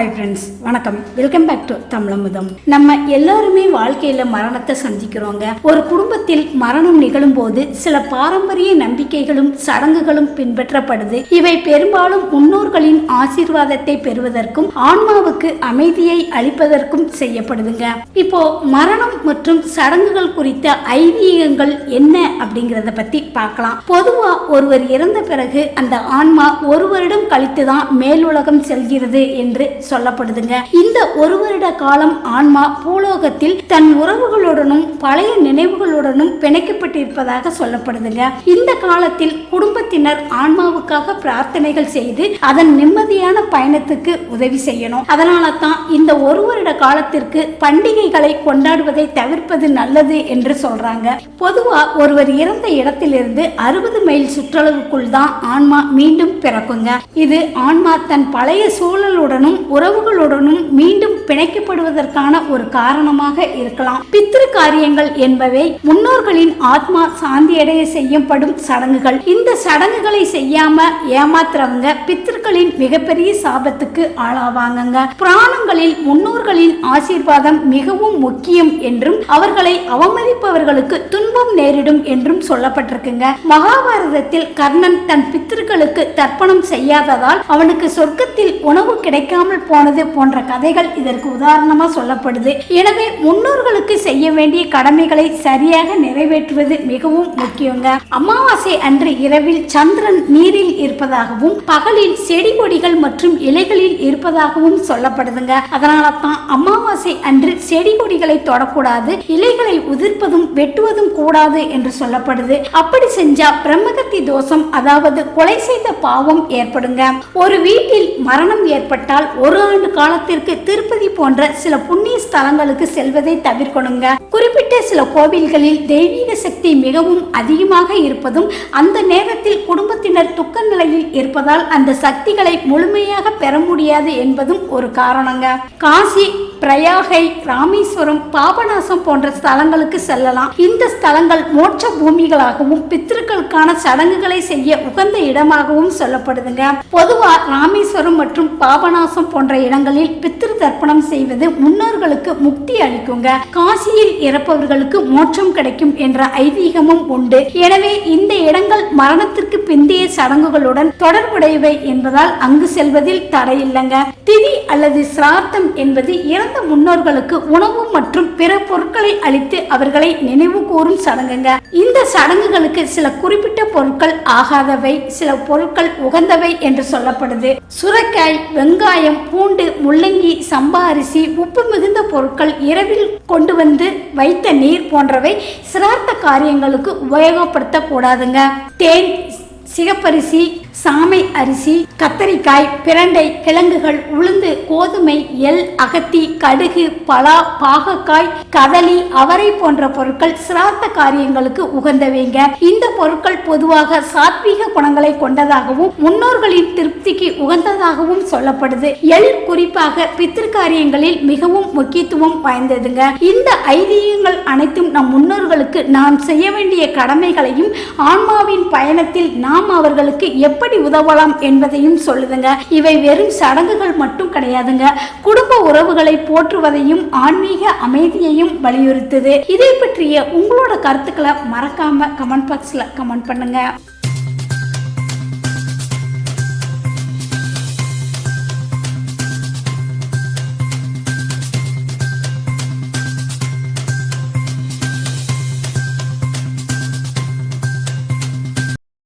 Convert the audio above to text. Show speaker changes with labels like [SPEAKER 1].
[SPEAKER 1] Hi friends வணக்கம். Welcome back to Tamizhamudham. நம்ம எல்லாருமே வாழ்க்கையில மரணத்தை சந்திக்கிறோங்க. ஒரு குடும்பத்தில் மரணம் நிகழும் போது சில பாரம்பரிய நம்பிக்கைகளும் சடங்குகளும் பின்பற்றப்படுது. இவை பெரும்பாலும் முன்னோர்களின் ஆசீர்வாதத்தை பெறுவதற்கும் ஆன்மாவுக்கு அமைதியை அளிப்பதற்கும் செய்யப்படுதுங்க. இப்போ மரணம் மற்றும் சடங்குகள் குறித்த ஐதீகங்கள் என்ன அப்படிங்கறத பத்தி பார்க்கலாம். பொதுவா ஒருவர் இறந்த பிறகு அந்த ஆன்மா ஒரு வருடம் கழித்து தான் மேலுலகம் செல்கிறது என்று சொல்லப்படுதுங்க. இந்த ஒரு வருட காலம் ஆன்மா பூலோகத்தில் தன் உறவுகளுடனும் பழைய நினைவுகளுடனும் பிணைக்கப்பட்டிருப்பதாக சொல்லப்படுதுங்க. இந்த காலத்தில் குடும்பத்தினர் ஆன்மாவுக்காக பிரார்த்தனைகள் செய்து அதன் நிம்மதியான பயணத்துக்கு உதவி செய்யணும். அதனால தான் இந்த ஒரு வருட காலத்திற்கு பண்டிகைகளை கொண்டாடுவதை தவிர்ப்பது நல்லது என்று சொல்றாங்க. பொதுவா ஒருவர் இறந்த இடத்திலிருந்து அறுபது மைல் சுற்றளவுக்குள் தான் ஆன்மா மீண்டும் பிறக்குங்க. இது ஆன்மா தன் பழைய சூழலுடனும் உறவுகளுடனும் மீண்டும் பிணைக்கப்படுவதற்கான ஒரு காரணமாக இருக்கலாம். பித்திரு காரியங்கள் என்பவை முன்னோர்களின் ஆத்மா சாந்தியடைய செய்யப்படும் சடங்குகள். இந்த சடங்குகளை செய்யாம ஏமாத்துறவங்க பித்திருக்களின் மிகப்பெரிய சாபத்துக்கு ஆளாவாங்க புராணங்களில் முன்னோர்களின் ஆசீர்வாதம் மிகவும் முக்கியம் என்றும் அவர்களை அவமதிப்பவர்களுக்கு துன்பம் நேரிடும் என்றும் சொல்லப்பட்டிருக்குங்க. மகாபாரதத்தில் கர்ணன் தன் பித்திருக்களுக்கு தர்ப்பணம் செய்யாததால் அவனுக்கு சொர்க்கத்தில் உணவு கிடைக்காமல் போனது போன்ற கதைகள் இதற்கு உதாரணமா சொல்லப்படுது. எனவே முன்னோர்களுக்கு செய்ய வேண்டிய கடமைகளை சரியாக நிறைவேற்றுவது மிகவும் முக்கியங்க. அமாவாசை அன்று இரவில் சந்திரன் நீரில் இருப்பதாகவும் பகலில் செடி கொடிகள் மற்றும் இலைகளில் இருப்பதாகவும் சொல்லப்படுதுங்க. அதனால தான் அமாவாசை அன்று செடி கொடிகளை தொடக்கூடாது இலைகளை உதிர்ப்பதும் வெட்டுவதும் கூடாது என்று சொல்லப்படுது. அப்படி செஞ்சா பிரம்மகத்தி தோஷம் அதாவது கொலை செய்த பாவம் ஏற்படுங்க. ஒரு வீட்டில் மரணம் ஏற்பட்டால் ஒரு ஆண்டு காலத்திற்கு திருப்பதி போன்ற சில புண்ணிய ஸ்தலங்களுக்கு செல்வதை தவிர்க்கணுங்க. குறிப்பிட்ட சில கோவில்களில் தெய்வீக சக்தி மிகவும் அதிகமாக இருப்பதும் அந்த நேரத்தில் குடும்பத்தினர் துக்க நிலையில் இருப்பதால் அந்த சக்திகளை முழுமையாக பெற முடியாது என்பதும் ஒரு காரணங்க. காசி பிரயாகை ராமேஸ்வரம் பாபநாசம் போன்ற ஸ்தலங்களுக்கு செல்லலாம். இந்த ஸ்தலங்கள் மோட்ச பூமிகளாகவும் பித்திருக்களுக்கான சடங்குகளை செய்ய உகந்த இடமாகவும் சொல்லப்படுதுங்க. பொதுவா ராமேஸ்வரம் மற்றும் பாபநாசம் போன்ற இடங்களில் பித்திரு தர்ப்பணம் செய்வது முன்னோர்களுக்கு முக்தி அளிக்குங்க. காசியில் இறப்பவர்களுக்கு மோட்சம் கிடைக்கும் என்ற ஐதீகமும் உண்டு. எனவே இந்த இடங்கள் மரணத்திற்கு பிந்தைய சடங்குகளுடன் தொடர்புடையவை என்பதால் அங்கு செல்வதில் தடையில்லைங்க திதி அல்லது சிரார்த்தம் என்பது இறந்த முன்னோர்களுக்கு உணவு மற்றும் பிற பொருட்களை அளித்து அவர்களை நினைவு கூறும் சடங்குங்க. இந்த சடங்குகளுக்கு சில குறிப்பிட்ட பொருட்கள் ஆகாதவை சில பொருட்கள் உகந்தவை என்று சொல்லப்படுது. சுரக்காய் வெங்காயம் பூண்டு முள்ளங்கி சம்பா அரிசி உப்பு மிகுந்த பொருட்கள் இரவில் கொண்டு வந்து வைத்த நீர் போன்றவை சிரார்த்த காரியங்களுக்கு உபயோகப்படுத்தக்கூடாதுங்க தேன் சிகப்பரிசி சாமை அரிசி கத்தரிக்காய் பிரண்டை கிழங்குகள் உளுந்து கோதுமை எள் அகத்தி கடுகு பலா பாகக்காய் கதலி அவரை போன்ற பொருட்கள் சிரார்த்த காரியங்களுக்கு உகந்தவைங்க. இந்த பொருட்கள் பொதுவாக சாத்வீக குணங்களை கொண்டதாகவும் முன்னோர்களின் திருப்திக்கு உகந்ததாகவும் சொல்லப்படுது. எல் குறிப்பாக பித்திரு காரியங்களில் மிகவும் முக்கியத்துவம் வாய்ந்ததுங்க. இந்த ஐதீகங்கள் அனைத்தும் நம் முன்னோர்களுக்கு நாம் செய்ய வேண்டிய கடமைகளையும் ஆன்மாவின் பயணத்தில் நாம் அவர்களுக்கு எப்படி உதவலாம் என்பதையும் சொல்லுதுங்க. இவை வெறும் சடங்குகள் மட்டும் கிடையாதுங்க. குடும்ப உறவுகளை போற்றுவதையும் ஆன்மீக அமைதியையும் வலியுறுத்துது. இதை பற்றிய உங்களோட கருத்துக்களை மறக்காம கமெண்ட் பாக்ஸ்ல கமெண்ட் பண்ணுங்க.